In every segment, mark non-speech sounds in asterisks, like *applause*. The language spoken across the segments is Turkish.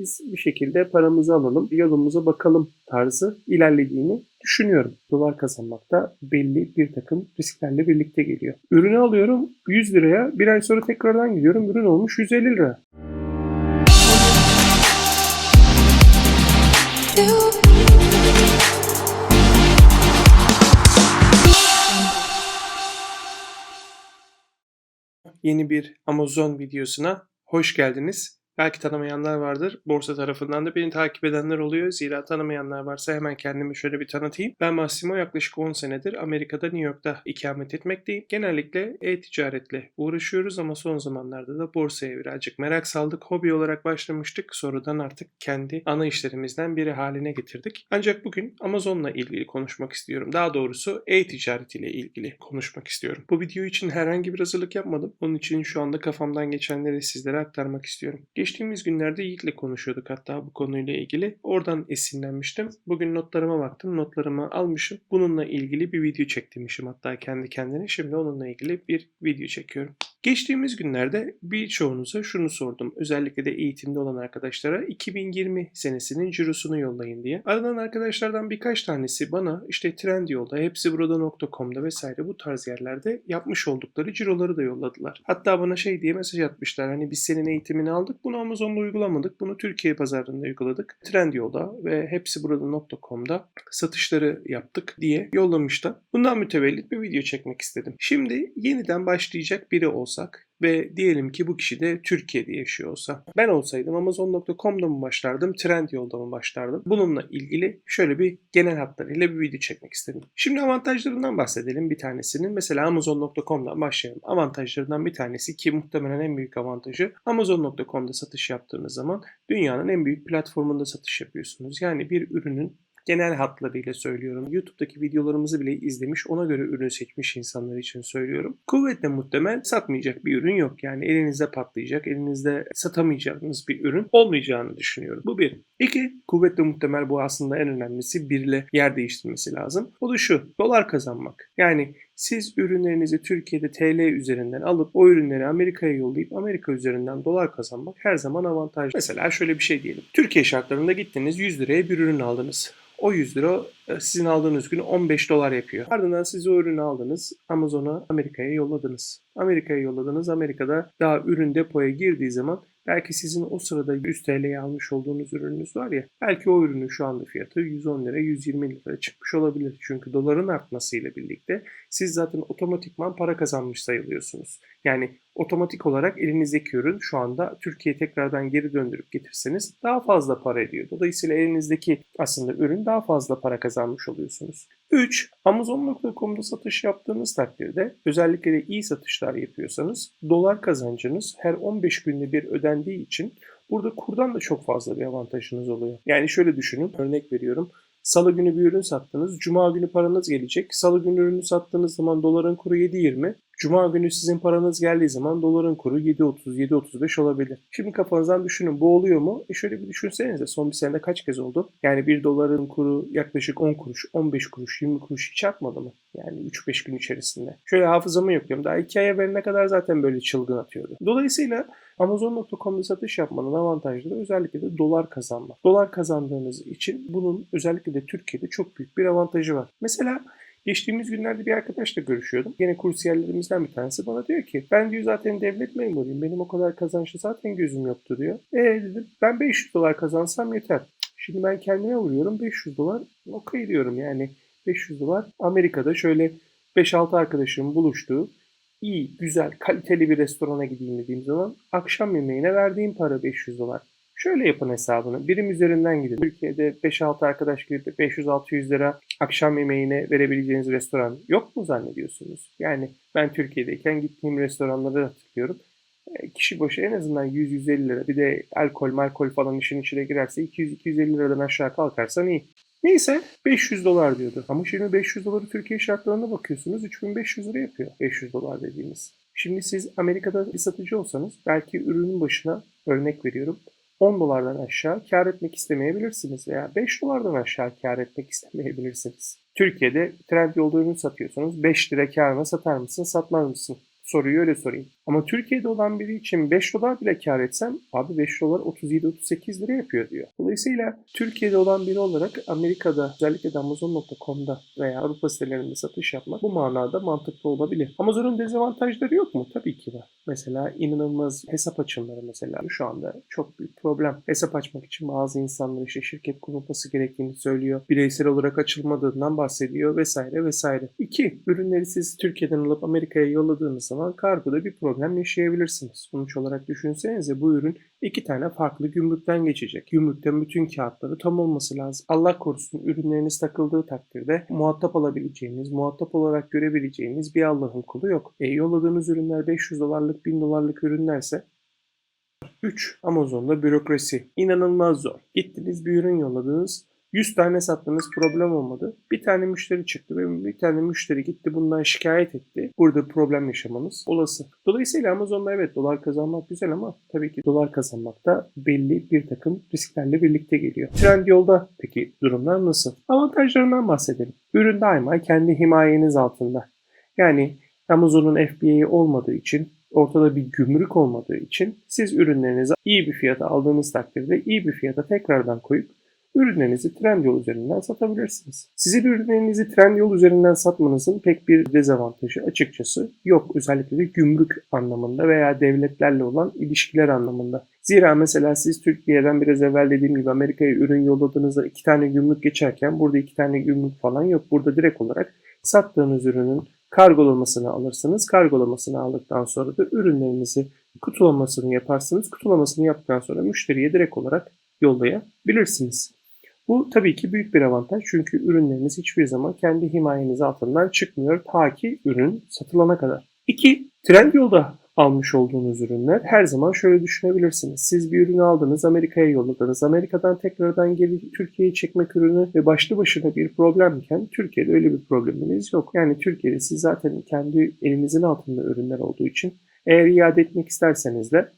biz bir şekilde paramızı alalım, yolumuza bakalım tarzı ilerlediğini düşünüyorum. Dolar kazanmak da belli bir takım risklerle birlikte geliyor. Ürünü alıyorum 100 liraya, bir ay sonra tekrardan gidiyorum ürün olmuş 150 lira. Yeni bir Amazon videosuna hoş geldiniz. Belki tanımayanlar vardır. Borsa tarafından da beni takip edenler oluyor. Zira tanımayanlar varsa hemen kendimi şöyle bir tanıtayım. Ben Massimo yaklaşık 10 senedir Amerika'da New York'ta ikamet etmekteyim. Genellikle e-ticaretle uğraşıyoruz ama son zamanlarda da borsaya birazcık merak saldık. Hobi olarak başlamıştık. Sonradan artık kendi ana işlerimizden biri haline getirdik. Ancak bugün Amazon'la ilgili konuşmak istiyorum. Daha doğrusu e-ticaret ile ilgili konuşmak istiyorum. Bu video için herhangi bir hazırlık yapmadım. Onun için şu anda kafamdan geçenleri sizlere aktarmak istiyorum. Geçtiğimiz günlerde Yiğit'le konuşuyorduk hatta bu konuyla ilgili. Oradan esinlenmiştim. Bugün notlarıma baktım. Notlarımı almışım. Bununla ilgili bir video çektirmişim hatta kendi kendine. Şimdi onunla ilgili bir video çekiyorum. Geçtiğimiz günlerde birçoğunuza şunu sordum. Özellikle de eğitimde olan arkadaşlara 2020 senesinin cirosunu yollayın diye. Aradan arkadaşlardan birkaç tanesi bana işte Trendyol'da, hepsiburada.com'da vesaire bu tarz yerlerde yapmış oldukları ciroları da yolladılar. Hatta bana şey diye mesaj atmışlar. Hani biz senin eğitimini aldık bunu Amazon'da uygulamadık. Bunu Türkiye pazarında uyguladık. Trendyol'da ve hepsiburada.com'da satışları yaptık diye yollamışlar. Bundan mütevellit bir video çekmek istedim. Şimdi yeniden başlayacak biri olsak ve diyelim ki bu kişi de Türkiye'de yaşıyor olsa. Ben olsaydım Amazon.com'da mı başlardım, Trendyol'da mı başlardım? Bununla ilgili şöyle bir genel hatlarıyla bir video çekmek istedim. Şimdi avantajlarından bahsedelim bir tanesinin. Mesela Amazon.com'dan başlayalım. Avantajlarından bir tanesi ki muhtemelen en büyük avantajı Amazon.com'da satış yaptığınız zaman dünyanın en büyük platformunda satış yapıyorsunuz. Yani bir ürünün genel hatlarıyla söylüyorum. YouTube'daki videolarımızı bile izlemiş, ona göre ürün seçmiş insanlar için söylüyorum. Kuvvetle muhtemel satmayacak bir ürün yok. Yani elinizde patlayacak, elinizde satamayacağınız bir ürün olmayacağını düşünüyorum. Bu bir. İki, kuvvetle muhtemel bu aslında en önemlisi birle yer değiştirmesi lazım. O da şu, dolar kazanmak. Yani siz ürünlerinizi Türkiye'de TL üzerinden alıp o ürünleri Amerika'ya yollayıp Amerika üzerinden dolar kazanmak her zaman avantajlı. Mesela şöyle bir şey diyelim. Türkiye şartlarında gittiniz 100 liraya bir ürün aldınız. O 100 lira e, sizin aldığınız gün 15 dolar yapıyor. Ardından siz o ürünü aldınız. Amazon'a Amerika'ya yolladınız. Amerika'ya yolladınız. Amerika'da daha ürün depoya girdiği zaman Belki sizin o sırada 100 TL'ye almış olduğunuz ürününüz var ya. Belki o ürünün şu anda fiyatı 110 lira 120 lira çıkmış olabilir. Çünkü doların artmasıyla birlikte siz zaten otomatikman para kazanmış sayılıyorsunuz. Yani otomatik olarak elinizdeki ürün şu anda Türkiye'ye tekrardan geri döndürüp getirseniz daha fazla para ediyor. Dolayısıyla elinizdeki aslında ürün daha fazla para kazanmış oluyorsunuz. 3. Amazon.com'da satış yaptığınız takdirde özellikle de iyi satışlar yapıyorsanız dolar kazancınız her 15 günde bir ödendiği için burada kurdan da çok fazla bir avantajınız oluyor. Yani şöyle düşünün örnek veriyorum. Salı günü bir ürün sattınız. Cuma günü paranız gelecek. Salı günü ürünü sattığınız zaman doların kuru 7.20. Cuma günü sizin paranız geldiği zaman doların kuru 7.30, 7.35 olabilir. Şimdi kafanızdan düşünün bu oluyor mu? E şöyle bir düşünsenize son bir senede kaç kez oldu? Yani bir doların kuru yaklaşık 10 kuruş, 15 kuruş, 20 kuruş hiç artmadı mı? Yani 3-5 gün içerisinde. Şöyle hafızamı yapıyorum. Daha 2 ay evveline kadar zaten böyle çılgın atıyordu. Dolayısıyla Amazon.com'da satış yapmanın avantajları özellikle de dolar kazanmak. Dolar kazandığınız için bunun özellikle de Türkiye'de çok büyük bir avantajı var. Mesela Geçtiğimiz günlerde bir arkadaşla görüşüyordum. Yine kursiyerlerimizden bir tanesi bana diyor ki ben diyor zaten devlet memuruyum. Benim o kadar kazançlı zaten gözüm yoktu diyor. E dedim ben 500 dolar kazansam yeter. Şimdi ben kendime vuruyorum 500 dolar okey diyorum yani 500 dolar Amerika'da şöyle 5-6 arkadaşım buluştuğu iyi, güzel, kaliteli bir restorana gideyim dediğim zaman akşam yemeğine verdiğim para 500 dolar. Şöyle yapın hesabını. Birim üzerinden gidin. Türkiye'de 5-6 arkadaş gidip 500-600 lira akşam yemeğine verebileceğiniz restoran yok mu zannediyorsunuz? Yani ben Türkiye'deyken gittiğim restoranları hatırlıyorum. E, kişi başı en azından 100-150 lira bir de alkol malkol falan işin içine girerse 200-250 liradan aşağı kalkarsan iyi. Neyse 500 dolar diyordu. Ama şimdi 500 doları Türkiye şartlarına bakıyorsunuz 3500 lira yapıyor 500 dolar dediğimiz. Şimdi siz Amerika'da bir satıcı olsanız belki ürünün başına örnek veriyorum 10 dolardan aşağı kar etmek istemeyebilirsiniz veya 5 dolardan aşağı kar etmek istemeyebilirsiniz. Türkiye'de trend yolda ürün satıyorsanız 5 lira karına satar mısın satmaz mısın? Soruyu öyle sorayım. Ama Türkiye'de olan biri için 5 dolar bile kar etsem abi 5 dolar 37-38 lira yapıyor diyor. Dolayısıyla Türkiye'de olan biri olarak Amerika'da özellikle de Amazon.com'da veya Avrupa sitelerinde satış yapmak bu manada mantıklı olabilir. Amazon'un dezavantajları yok mu? Tabii ki var. Mesela inanılmaz hesap açımları mesela şu anda çok büyük problem. Hesap açmak için bazı insanlar işte şirket kurulması gerektiğini söylüyor. Bireysel olarak açılmadığından bahsediyor vesaire vesaire. İki, ürünleri siz Türkiye'den alıp Amerika'ya yolladığınız zaman kargoda bir problem yaşayabilirsiniz. Sonuç olarak düşünsenize bu ürün iki tane farklı gümrükten geçecek. Gümrükten bütün kağıtları tam olması lazım. Allah korusun ürünleriniz takıldığı takdirde muhatap alabileceğiniz, muhatap olarak görebileceğiniz bir Allah'ın kulu yok. E, yolladığınız ürünler 500 dolarlık, 1000 dolarlık ürünlerse 3. Amazon'da bürokrasi. İnanılmaz zor. Gittiniz bir ürün yolladınız. 100 tane sattınız problem olmadı. Bir tane müşteri çıktı ve bir tane müşteri gitti bundan şikayet etti. Burada problem yaşamanız olası. Dolayısıyla Amazon'da evet dolar kazanmak güzel ama tabii ki dolar kazanmak da belli bir takım risklerle birlikte geliyor. Trendyol'da peki durumlar nasıl? Avantajlarından bahsedelim. Ürün daima kendi himayeniz altında. Yani Amazon'un FBA'yı olmadığı için ortada bir gümrük olmadığı için siz ürünlerinizi iyi bir fiyata aldığınız takdirde iyi bir fiyata tekrardan koyup ürünlerinizi Trendyol üzerinden satabilirsiniz. Sizin ürünlerinizi Trendyol üzerinden satmanızın pek bir dezavantajı açıkçası yok. Özellikle de gümrük anlamında veya devletlerle olan ilişkiler anlamında. Zira mesela siz Türkiye'den biraz evvel dediğim gibi Amerika'ya ürün yolladığınızda iki tane gümrük geçerken burada iki tane gümrük falan yok. Burada direkt olarak sattığınız ürünün kargolamasını alırsınız. Kargolamasını aldıktan sonra da ürünlerinizi kutulamasını yaparsınız. Kutulamasını yaptıktan sonra müşteriye direkt olarak yollayabilirsiniz. Bu tabii ki büyük bir avantaj çünkü ürünleriniz hiçbir zaman kendi himayeniz altından çıkmıyor ta ki ürün satılana kadar. 2. Trendyol'da almış olduğunuz ürünler her zaman şöyle düşünebilirsiniz. Siz bir ürünü aldınız, Amerika'ya yolladınız. Amerika'dan tekrardan geri Türkiye'ye çekmek ürünü ve başlı başına bir problemken Türkiye'de öyle bir probleminiz yok. Yani Türkiye'de siz zaten kendi elinizin altında ürünler olduğu için eğer iade etmek isterseniz de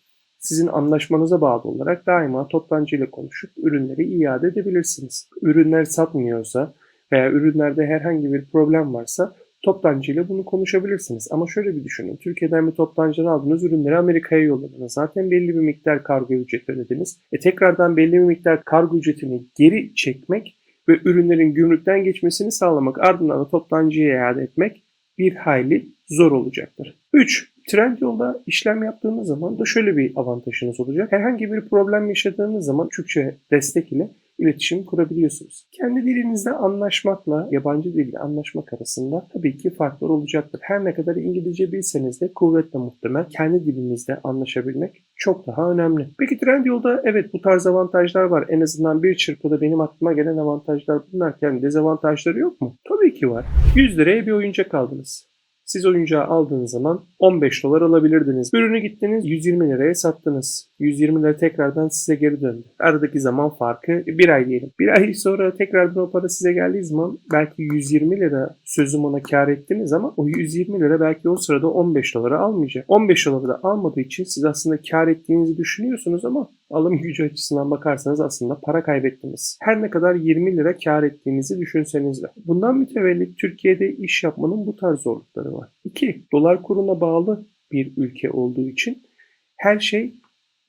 sizin anlaşmanıza bağlı olarak daima toptancı ile konuşup ürünleri iade edebilirsiniz. Ürünler satmıyorsa veya ürünlerde herhangi bir problem varsa toptancı ile bunu konuşabilirsiniz. Ama şöyle bir düşünün. Türkiye'den bir toptancıdan aldığınız ürünleri Amerika'ya yolladınız. Zaten belli bir miktar kargo ücreti ödediniz. E tekrardan belli bir miktar kargo ücretini geri çekmek ve ürünlerin gümrükten geçmesini sağlamak ardından da toptancıya iade etmek bir hayli zor olacaktır. 3. Trendyol'da işlem yaptığınız zaman da şöyle bir avantajınız olacak. Herhangi bir problem yaşadığınız zaman Türkçe destek ile iletişim kurabiliyorsunuz. Kendi dilinizde anlaşmakla yabancı dilde anlaşmak arasında tabii ki farklar olacaktır. Her ne kadar İngilizce bilseniz de kuvvetle muhtemel kendi dilinizde anlaşabilmek çok daha önemli. Peki Trendyol'da evet bu tarz avantajlar var. En azından bir çırpıda benim aklıma gelen avantajlar bunlarken dezavantajları yok mu? Tabii ki var. 100 liraya bir oyuncak aldınız. Siz oyuncağı aldığınız zaman 15 dolar alabilirdiniz. Ürünü gittiniz 120 liraya sattınız. 120 lira tekrardan size geri döndü. Aradaki zaman farkı bir ay diyelim. Bir ay sonra tekrardan o para size geldiği zaman belki 120 lira sözüm ona kar ettiniz ama o 120 lira belki o sırada 15 dolara almayacak. 15 doları da almadığı için siz aslında kar ettiğinizi düşünüyorsunuz ama alım gücü açısından bakarsanız aslında para kaybettiniz. Her ne kadar 20 lira kar ettiğinizi düşünseniz de. Bundan mütevellit Türkiye'de iş yapmanın bu tarz zorlukları var. 2. Dolar kuruna bağlı bir ülke olduğu için her şey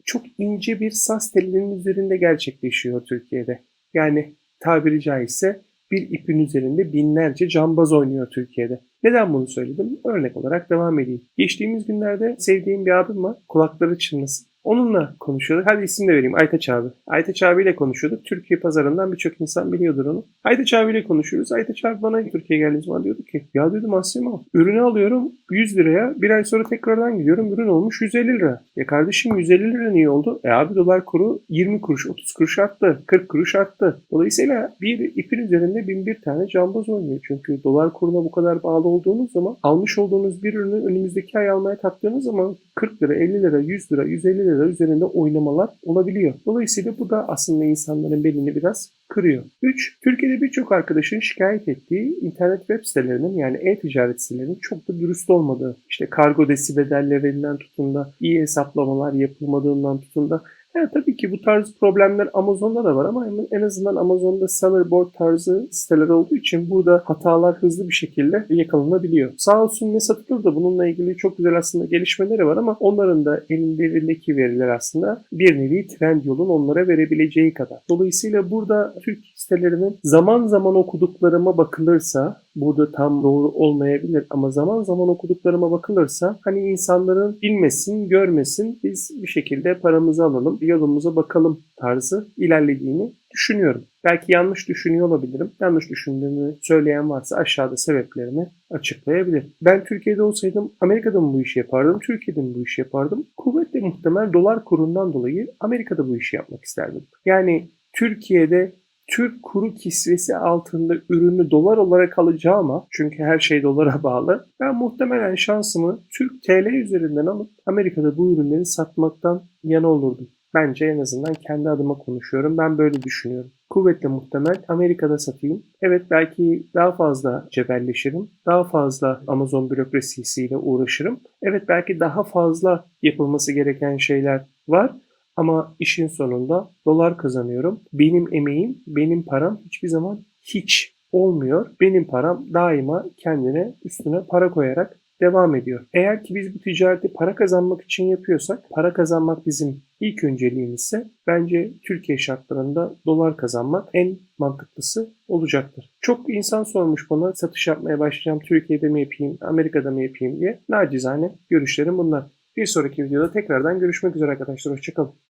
çok ince bir sas telinin üzerinde gerçekleşiyor Türkiye'de. Yani tabiri caizse bir ipin üzerinde binlerce cambaz oynuyor Türkiye'de. Neden bunu söyledim? Örnek olarak devam edeyim. Geçtiğimiz günlerde sevdiğim bir abim var. Kulakları çınlasın. Onunla konuşuyorduk. Hadi isim de vereyim. Aytaç abi. Aytaç abiyle konuşuyorduk. Türkiye pazarından birçok insan biliyordur onu. Aytaç abiyle konuşuyoruz. Aytaç abi bana Türkiye'ye geldiği zaman diyordu ki ya dedim Asya'ma ürünü alıyorum 100 liraya. Bir ay sonra tekrardan gidiyorum. Ürün olmuş 150 lira. Ya kardeşim 150 lira niye oldu? E abi dolar kuru 20 kuruş 30 kuruş arttı. 40 kuruş arttı. Dolayısıyla bir ipin üzerinde bin bir tane cambaz oynuyor. Çünkü dolar kuruna bu kadar bağlı olduğunuz zaman almış olduğunuz bir ürünü önümüzdeki ay almaya kalktığınız zaman 40 lira, 50 lira, 100 lira, 150 lira üzerinde oynamalar olabiliyor. Dolayısıyla bu da aslında insanların belini biraz kırıyor. 3. Türkiye'de birçok arkadaşın şikayet ettiği internet web sitelerinin yani e-ticaret sitelerinin çok da dürüst olmadığı, işte kargo desi bedellerinden tutun da iyi hesaplamalar yapılmadığından tutun da Yani tabii ki bu tarz problemler Amazon'da da var ama en azından Amazon'da seller board tarzı siteler olduğu için burada hatalar hızlı bir şekilde yakalanabiliyor. Sağ olsun ne satılır da bununla ilgili çok güzel aslında gelişmeleri var ama onların da ellerindeki veriler aslında bir nevi trend yolun onlara verebileceği kadar. Dolayısıyla burada Türk sitelerinin zaman zaman okuduklarıma bakılırsa burada tam doğru olmayabilir ama zaman zaman okuduklarıma bakılırsa hani insanların bilmesin, görmesin biz bir şekilde paramızı alalım, yolumuza bakalım tarzı ilerlediğini düşünüyorum. Belki yanlış düşünüyor olabilirim. Yanlış düşündüğümü söyleyen varsa aşağıda sebeplerini açıklayabilir. Ben Türkiye'de olsaydım Amerika'da mı bu işi yapardım, Türkiye'de mi bu işi yapardım? Kuvvetle muhtemel dolar kurundan dolayı Amerika'da bu işi yapmak isterdim. Yani Türkiye'de Türk kuru kisvesi altında ürünü dolar olarak alacağıma çünkü her şey dolara *laughs* bağlı. Ben muhtemelen şansımı Türk TL üzerinden alıp Amerika'da bu ürünleri satmaktan yana olurdum. Bence en azından kendi adıma konuşuyorum. Ben böyle düşünüyorum. Kuvvetle muhtemel Amerika'da satayım. Evet belki daha fazla cebelleşirim. Daha fazla Amazon bürokrasisiyle uğraşırım. Evet belki daha fazla yapılması gereken şeyler var. Ama işin sonunda dolar kazanıyorum. Benim emeğim, benim param hiçbir zaman hiç olmuyor. Benim param daima kendine üstüne para koyarak devam ediyor. Eğer ki biz bu ticareti para kazanmak için yapıyorsak, para kazanmak bizim ilk önceliğimizse bence Türkiye şartlarında dolar kazanmak en mantıklısı olacaktır. Çok insan sormuş bana satış yapmaya başlayacağım Türkiye'de mi yapayım, Amerika'da mı yapayım diye. Nacizane görüşlerim bunlar. Bir sonraki videoda tekrardan görüşmek üzere arkadaşlar. Hoşçakalın.